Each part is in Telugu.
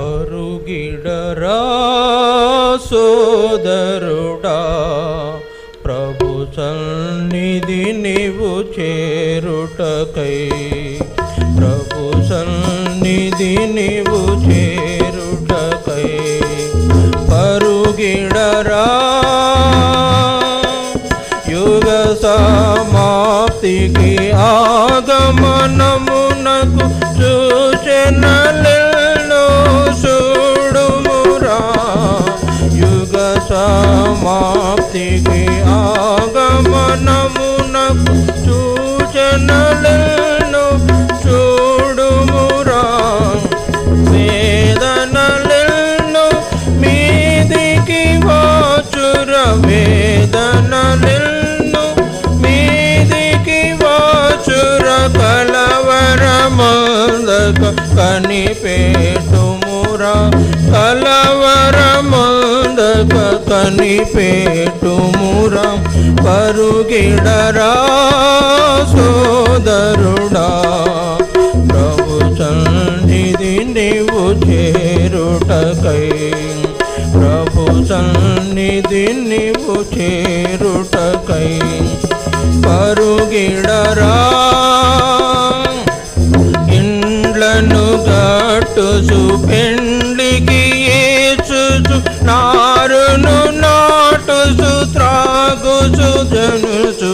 పరుగిడరా సోదరుడా ప్రభు సన్నిధి నీవు చేరుటకై. ప్రభు సన్నిధి నీవు చేరుటకై. పరుగిడరా యుగ సమాప్తికి ఆగమనము సమాప్తికి ఆగమనమునకు సూచనలను చూడుమురా వేదనలను మీదికి వాచుర వేదనలను మీదికి వాచుర కలవరమందక కనిపేటుమురా కలవరమందక కనిపేటుమురా పరుగిడరా సోదరుడా. ప్రభు సన్నిధి నీవు చేరుటకై. ప్రభు సన్నిధి నీవు చేరుటకై. పరుగిడరా ఇండ్లను గట్టు సుపెండ్ త్రాగుచు జనుచు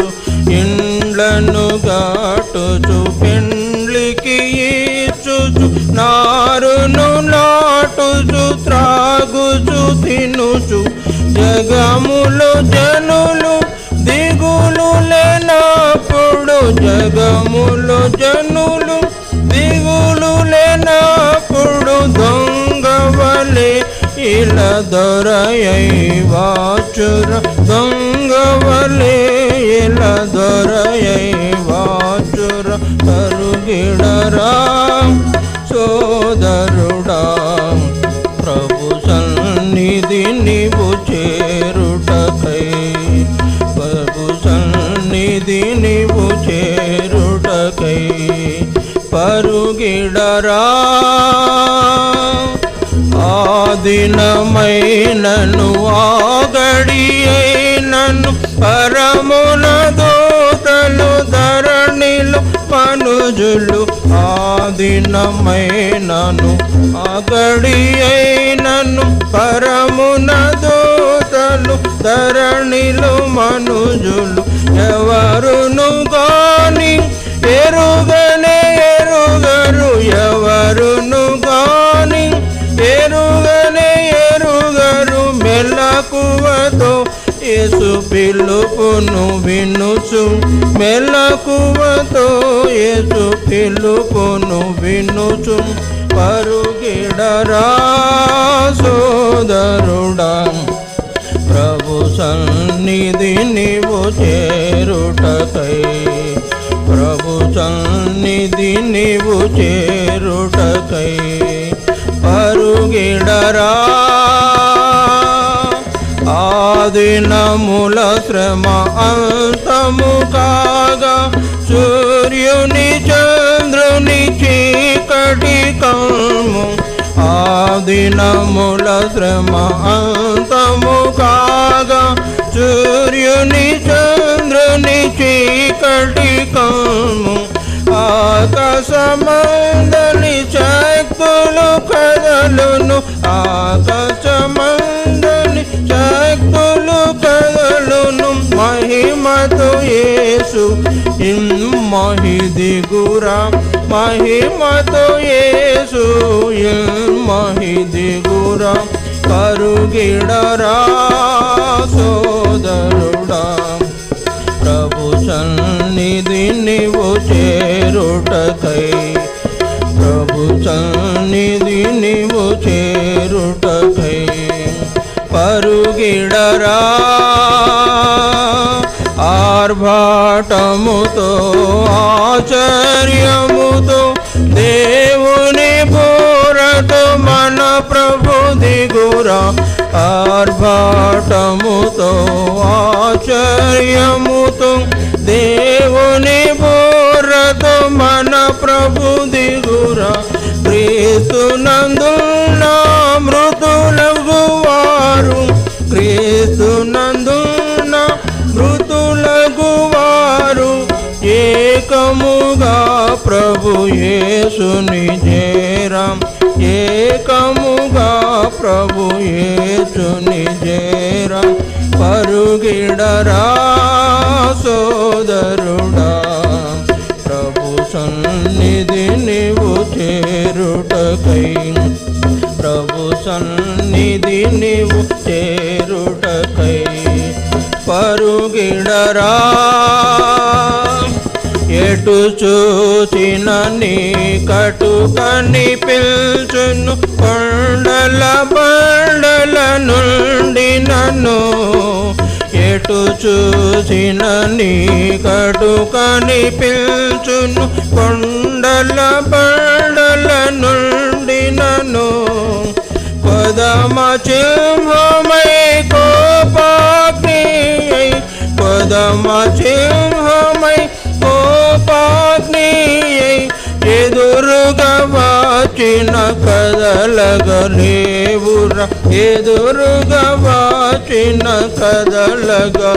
ఇండ్లను గాటుచు పెండ్లికి ఏచుచు నారును నాటుచు త్రాగుచు తినుచు. జగములు జనులు దిగులు లేనప్పుడు జగములు జనులు దిగులు లేనప్పుడు దొంగవలే ఇలా దొరయై వాచుర దొంగవలే ఇలా దొరయై వాచుర కరుగిడరా సోదరుడా ప్రభు సన్నిధి నీవు చేరుటకై. ప్రభు సన్నిధి నీవు చేరుటకై పరుగిడరా? ఆదినమైనను ఆ మనుజులు ఆదినమైనను అగడి అయినను పరమున దూతలు ధరణిలు మనుజులు ఎవరును గాని పిలుపును వినుచు మెలకువతో యేసు పిలుపును వినుచు. పరుగిడరా సోదరుడా ప్రభు సన్నిధి నీవు చేరుటకై. ప్రభు సన్నిధి నీవు చేరుటకై. పరుగిడరా ఆదినముల శ్రమ అంతము కాగా. సూర్యుని చంద్రుని చీకటి కమ్ము ఆదినముల శ్రమ అంతము కాగా. సూర్యుని చంద్రుని చీకటి కము ఆకాశమందని చక్కులు కదలును. ఆకాశమందని మహిమతో యేసు. మహిదిగురా మహిమతో యేసు. మహిదిగురా కరుగిడరా సోదరుడా. ప్రభు సన్నిధి నీవు చేరుటకై ప్రభు సన్నిధి నీవు చేరుటకై పరుగిడరా ఆర్భాటముతో ఆచర్యముతో దేవుని బోరతో మన ప్రభు దిగురా. ఆర్భాటముతో ఆచర్యముతో దేవుని బోరతో మన ప్రభు దిగురా. క్రీస్తునందున్నా ఏకముగా ప్రభు యేసుని జేరం. ఏకముగా ప్రభు యేసుని జేరం. పరుగిడరా సోదరుడా ఎటు చూసిన నీ కటుకని పిల్చును కొండల బండల నుండి నన్ను ఎటు చూసిన నీ కటుకని పిల్చును కొండల బండల నుండి నన్ను పదమ సింహమై పదమ సింహమై కోపాగ్ని ఎదురుగా వాచిన కదలగలేవురా ఎదురుగా వాచిన కదలగలేవురా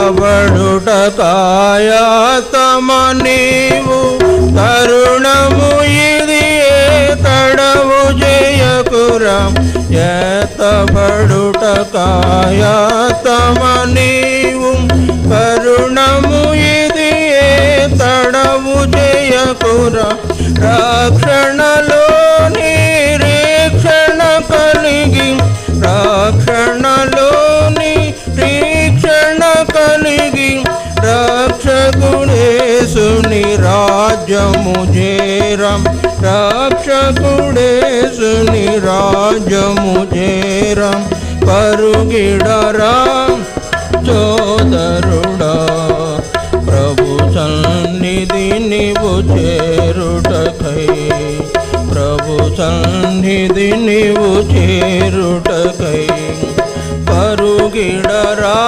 ఎత్తబడుట కాయతమ నీవు కరుణము ఇది తడవు జయకురం? ఎత్తబడుట కాయతమ నీవు కరుణము ఇది తడవు జయకురం? రక్షణలో చేరం రాజము చేరం పరుగిడరా సోదరుడా ప్రభు సన్నిధి నీవు చేరుటకై ప్రభు సన్నిధి నీవు చేరుటకై పరుగిడరా